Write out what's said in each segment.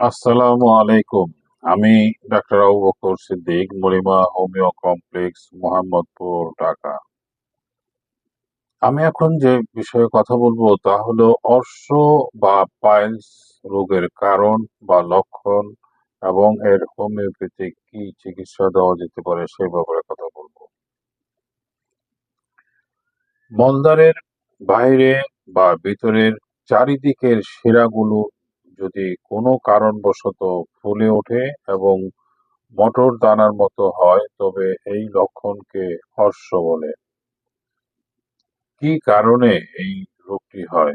আসসালামু আলাইকুম। আমি doctor Abu Bakar Siddique Morima homeo complex, Mohammadpur, Dhaka. আমি এখন যে বিষয়ে কথা বলব তা হলো অর্শ বা পাইলস রোগের কারণ বা লক্ষণ এবং এর হোমিওপ্যাথি কি চিকিৎসা দেওয়া যেতে পারে সেই ব্যাপারে কথা বলব। মলদ্বারের বাইরে বা ভিতরের চারিদিকের শিরাগুলো যদি কোনো কারণবশত ফুলে ওঠে এবং মটর দানার মতো হয়, তবে এই লক্ষণকে হর্ষ বলে। কি কারণে এই রোগটি হয়?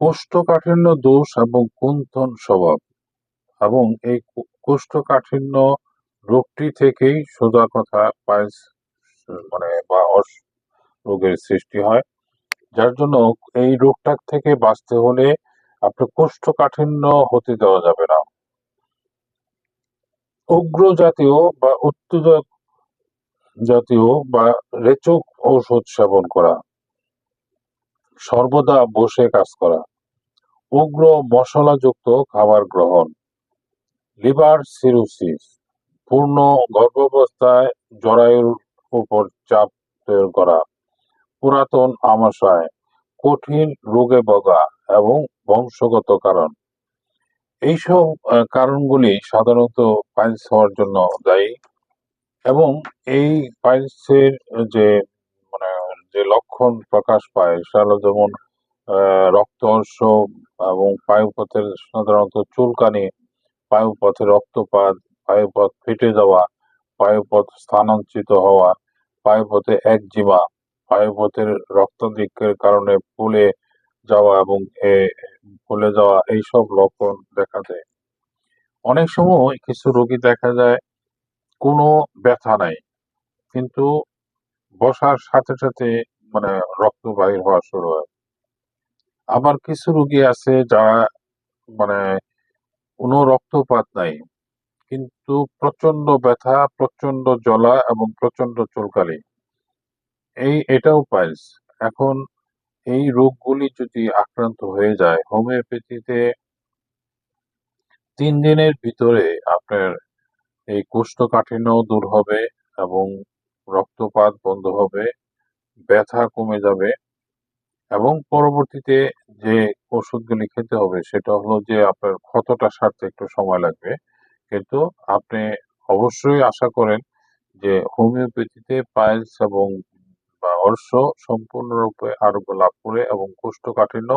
কোষ্ঠকাঠিন্য দোষ এবং কুন্থন স্বভাব। এবং এই কোষ্ঠকাঠিন্য রোগটি থেকেই সোজা কথা পাইলস মানে বা অস রোগের সৃষ্টি হয়, যার জন্য এই রোগটা থেকে বাঁচতে হলে আপনার কোষ্ঠকাঠিন্য হতে দেওয়া যাবে না। উগ্র জাতীয় বা উত্তেজক জাতীয় বা রেচক ঔষধ সেবন করা। সর্বদা বসে কাজ করা। উগ্র মশলাযুক্ত খাবার গ্রহণ। Liver cirrhosis. পূর্ণ গর্ভাবস্থায় জরায়ুর উপর চাপ প্রয়োগ করা। পুরাতন আমাশয়। কঠিন রোগে বগা এবং বংশগত কারণ। এইসব কারণগুলি সাধারণত পাইলস হওয়ার জন্য দায়ী এবং এই পাইলসের যে মানে যে লক্ষণ প্রকাশ পায় সেটা যেমন আহ, রক্তহর্ষ এবং পায়ুপথের সাধারণত চুলকানি পায়ুপথে রক্তপাত পায়ুপথ ফেটে যাওয়া পায়ুপথ স্থানান্তরিত হওয়া পায়ুপথে একজিমা পায়ুপথের রক্তাধিক্যের কারণে ফুলে যাওয়া এবং ফুলে যাওয়া এইসব লক্ষণ দেখা দেয় অনেক সময় কিছু রোগী দেখা যায়, কোনো ব্যথা নাই, কিন্তু বসার সাথে সাথে মানে রক্ত বাহির হওয়া শুরু হয়। আবার কিছু রোগী আছে যারা মানে কোনো রক্তপাত নাই, কিন্তু প্রচণ্ড ব্যথা প্রচণ্ড জ্বলা এবং প্রচণ্ড চুলকানি এই, এটাও পাইলস। এখন এই রোগগুলি যদি আক্রান্ত হয়ে যায়, হোমিওপ্যাথিতে তিন দিনের ভিতরে আপনার এই কোষ্ঠকাঠিন্য দূর হবে এবং রক্তপাত বন্ধ হবে, ব্যথা কমে যাবে এবং পরবর্তীতে যে ওষুধগুলি খেতে হবে, সেটা হলো যে আপনার ক্ষতটা সারতে একটু সময় লাগবে। কিন্তু আপনি অবশ্যই আশা করেন যে হোমিওপ্যাথিতে পাইলস এবং বা অর্শ সম্পূর্ণরূপে আরোগ্য লাভ করে এবং কোষ্ঠকাঠিন্য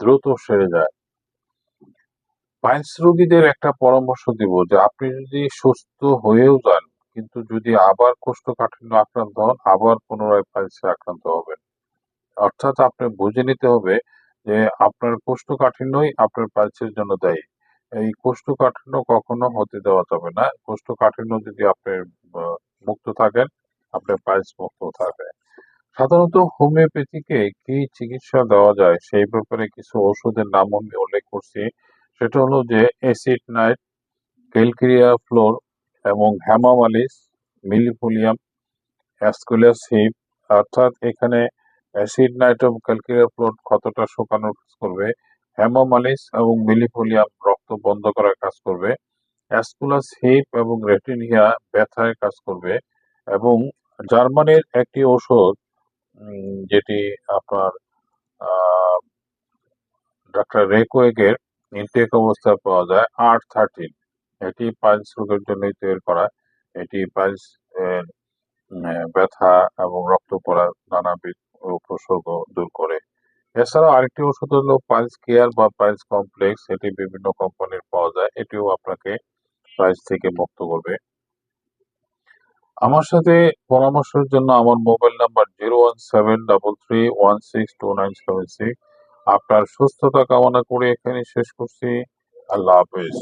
দ্রুত সেরে যায়। পাইলস রোগীদের একটা পরামর্শ দিব যে, আপনি যদি সুস্থ হয়েও যান, কিন্তু যদি আবার কোষ্ঠকাঠিন্য আক্রান্ত হন, আবার পুনরায় পাইলসে আক্রান্ত হবেন। অর্থাৎ আপনি বুঝে নিতে হবে যে, আপনার কোষ্ঠকাঠিন্যই আপনার পাইলসের জন্য দায়ী। এই কোষ্ঠকাঠিন্য কখনো হতে দেওয়া যাবে না। কোষ্ঠকাঠিন্য যদি আপনি মুক্ত থাকেন আপনি পাইলস মুক্ত থাকবেন সাধারণত হোমিওপ্যাথিকে কি চিকিৎসা দেওয়া যায় সেই ব্যাপারে কিছু ওষুধের নাম আমি উল্লেখ করছি। সেটা হলো যে অ্যাসিড নাইট ক্যালকেরিয়া ফ্লোর এবং হ্যামামালিস মিলিফোলিয়াম অ্যাসকুলাস হিপ অর্থাৎ এখানে অ্যাসিড নাইট্রোম ক্যালকেরিয়া ফ্লোর ক্ষতটা শুকানোর কাজ করবে হ্যামামালিস এবং মিলিফোলিয়াম রক্ত বন্ধ করার কাজ করবে অ্যাসকুলাস হিপ এবং রেটিনিয়া ব্যথায় কাজ করবে এবং জার্মানির একটি ওষুধ যেটি আপনার ডাক্তার রেকোয়েগের ইনটেক অবস্থায় পাওয়া যায় আর থার্টিন এটি পাইলস রোগের জন্যই তৈরি করা। এটি পাইলস ব্যথা এবং রক্ত পড়া নানাবিধ উপসর্গ দূর করে। এছাড়াও আরেকটি ওষুধ হলো পাইলস কেয়ার বা পাইলস কমপ্লেক্স। এটি বিভিন্ন কোম্পানির পাওয়া যায়। এটিও আপনাকে পাইলস থেকে মুক্ত করবে। আমার সাথে পরামর্শের জন্য আমার mobile number zero one seven double three one six two nine seven six. আপনার সুস্থতা কামনা করে এখানে শেষ করছি। আল্লাহ হাফেজ।